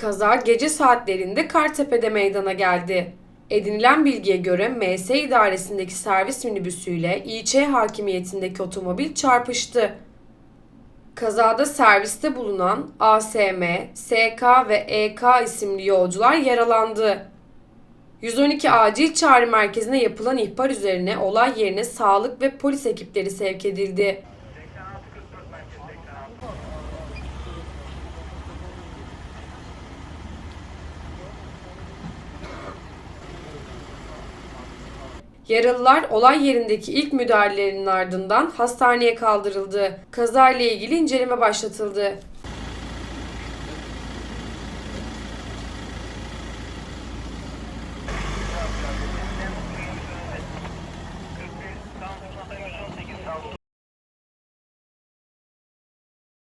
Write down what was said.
Kaza gece saatlerinde Kartepe'de meydana geldi. Edinilen bilgiye göre MS idaresindeki servis minibüsüyle İÇ hakimiyetindeki otomobil çarpıştı. Kazada serviste bulunan ASM, SK ve EK isimli yolcular yaralandı. 112 acil çağrı merkezine yapılan ihbar üzerine olay yerine sağlık ve polis ekipleri sevk edildi. Yaralılar olay yerindeki ilk müdahalelerinin ardından hastaneye kaldırıldı. Kazayla ilgili inceleme başlatıldı.